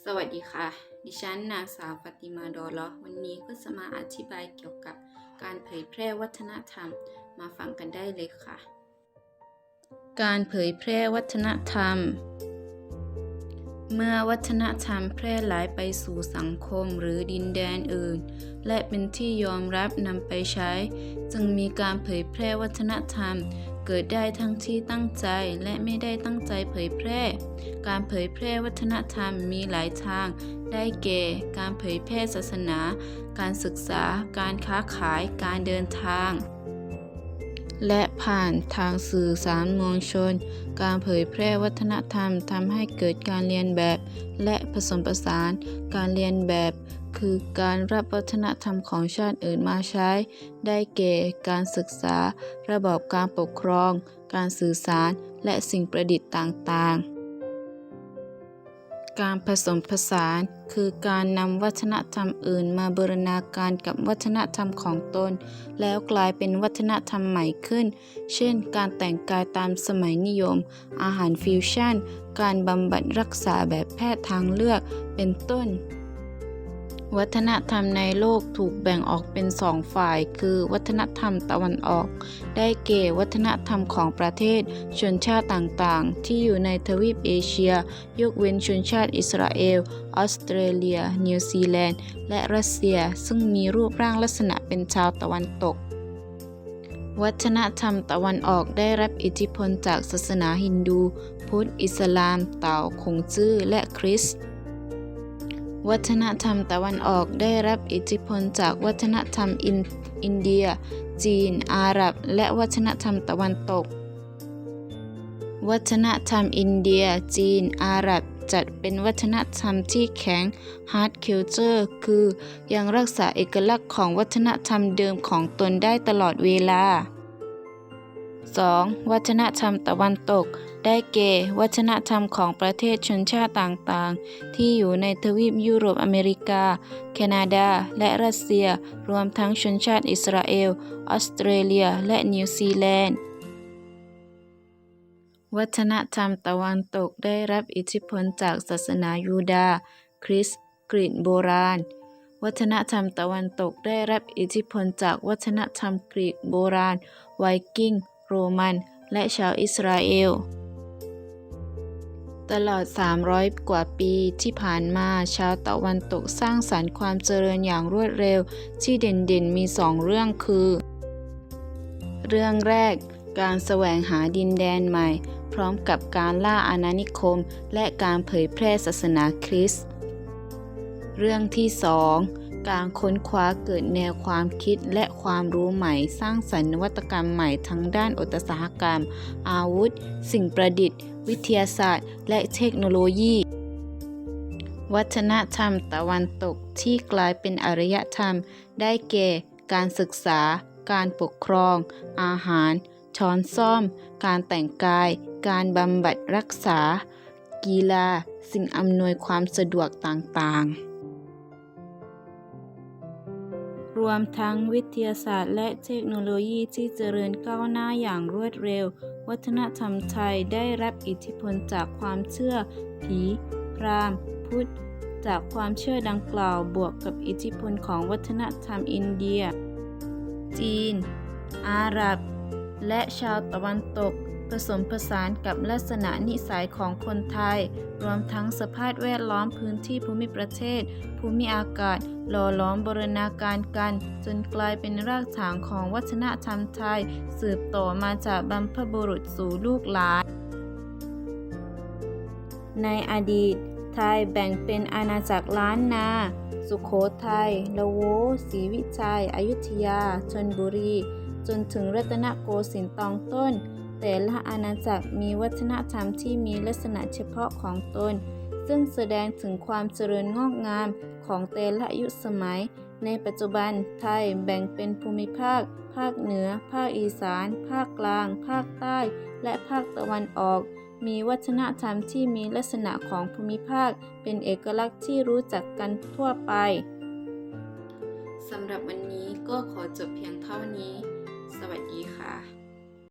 สวัสดีค่ะ ดิฉันนางสาวฟาติมาดอลอวันนี้ก็จะมาอธิบายเกี่ยวกับการเผยแพร่วัฒนธรรม มาฟังกันได้เลยค่ะ การเผยแพร่วัฒนธรรม เมื่อวัฒนธรรมแพร่หลายไปสู่สังคมหรือดินแดนอื่น และเป็นที่ยอมรับนำไปใช้ จึงมีการเผยแพร่วัฒนธรรม เกิดได้ทั้งที่ตั้งใจและไม่ได้ตั้งใจเผยแพร่ การเผยแพร่วัฒนธรรมมีหลายทาง ได้แก่ การเผยแพร่ศาสนา การศึกษา การค้าขาย การเดินทาง และผ่านทางสื่อสารมวลชน การเผยแพร่วัฒนธรรมทำให้เกิดการเรียนแบบ และผสมผสาน การเรียนแบบ คือการรับวัฒนธรรมของชาติอื่นมาใช้ ได้แก่การศึกษา ระบอบการปกครอง การสื่อสาร และสิ่งประดิษฐ์ต่างๆ การผสมผสาน คือการนำวัฒนธรรมอื่นมาบูรณาการกับวัฒนธรรมของตน แล้วกลายเป็นวัฒนธรรมใหม่ขึ้น เช่น การแต่งกายตามสมัยนิยม อาหารฟิวชั่น การบำบัดรักษาแบบแพทย์ทางเลือก เป็นต้น วัฒนธรรมในโลกถูกแบ่งออกเป็นสองฝ่าย คือวัฒนธรรมตะวันออก ได้แก่วัฒนธรรมของประเทศชนชาติต่างๆ ที่อยู่ในทวีปเอเชีย ยกเว้นชนชาติอิสราเอล ออสเตรเลีย นิวซีแลนด์ และรัสเซีย ซึ่งมีรูปร่างลักษณะเป็นชาวตะวันตก วัฒนธรรมตะวันออกได้รับอิทธิพลจากศาสนาฮินดู พุทธ อิสลามเต่าคงจื้อและคริสต์ วัฒนธรรมตะวันออกได้รับอิทธิพลจากวัฒนธรรมอินอนเดีย จีน อาหรับ และวัฒนธรรมตะวันตก วัฒนธรรมอินเดีย จีน อาหรับจัดเป็นวัฒนธรรมที่แข็ง hard culture คือยังรักษาเอกลักษณ์ของวัฒนธรรมเดิมของตนได้ตลอดเวลา 2. วัฒนธรรมตะวันตก ได้แก่ วัฒนธรรมของประเทศชนชาติต่างๆ ที่อยู่ในทวีปยุโรปอเมริกา แคนาดา และรัสเซีย รวมทั้งชนชาติอิสราเอล ออสเตรเลีย และนิวซีแลนด์ วัฒนธรรมตะวันตกได้รับอิทธิพลจากศาสนายูดาห์คริสต์กรีกโบราณวัฒนธรรมตะวันตกได้รับอิทธิพลจากวัฒนธรรมกรีกโบราณ ไวกิ้ง โรมัน และชาวอิสราเอล ตลอด 300 กว่าปีที่ผ่านมา ชาวตะวันตกสร้างสรรค์ความเจริญอย่างรวดเร็ว ที่เด่นๆ มีสองเรื่องคือ เรื่องแรก การแสวงหาดินแดนใหม่ พร้อมกับการล่าอาณานิคม และการเผยแพร่ศาสนาคริสต์ เรื่องที่สอง การค้นคว้าเกิดแนวความคิดและความรู้ใหม่ สร้างสรรค์นวัตกรรมใหม่ทั้งด้านอุตสาหกรรม อาวุธ สิ่งประดิษฐ์ วิทยาศาสตร์ และเทคโนโลยี วัฒนธรรมตะวันตกที่กลายเป็นอารยธรรม ได้แก่ การศึกษา การปกครอง อาหาร ช้อนซ่อม การแต่งกาย การบำบัดรักษา กีฬา สิ่งอำนวยความสะดวกต่างๆ รวมทั้งวิทยาศาสตร์และเทคโนโลยีที่เจริญก้าวหน้าอย่างรวดเร็ว วัฒนธรรมไทยได้รับอิทธิพลจากความเชื่อ ผี พราหมณ์ พุทธ จากความเชื่อดังกล่าวบวกกับอิทธิพลของวัฒนธรรมอินเดีย จีน อาหรับ และชาวตะวันตก ผสมผสานกับลักษณะนิสัยของคนไทย รวมทั้งสภาพแวดล้อมพื้นที่ภูมิประเทศ ภูมิอากาศ หล่อล้อมบรณาการกัน จนกลายเป็นรากฐานของวัฒนธรรมไทย สืบต่อมาจากบรรพบุรุษสู่ลูกหลาน ในอดีต ไทยแบ่งเป็นอาณาจักรล้านนา สุขโขทัยละโวศรีวิชัย อยุธยา ชนบุรี จนถึงรัตนโกสินทร์ตอนต้น แต่ละอาณาจักรมีวัฒนธรรมที่มีลักษณะเฉพาะของตน ซึ่งแสดงถึงความเจริญงอกงามของแต่ละยุคสมัย ในปัจจุบันไทยแบ่งเป็นภูมิภาค ภาคเหนือ ภาคอีสาน ภาคกลาง ภาคใต้ และภาคตะวันออก มีวัฒนธรรมที่มีลักษณะของภูมิภาค เป็นเอกลักษณ์ที่รู้จักกันทั่วไปสำหรับวันนี้ก็ขอจบเพียงเท่านี้ สวัสดีค่ะ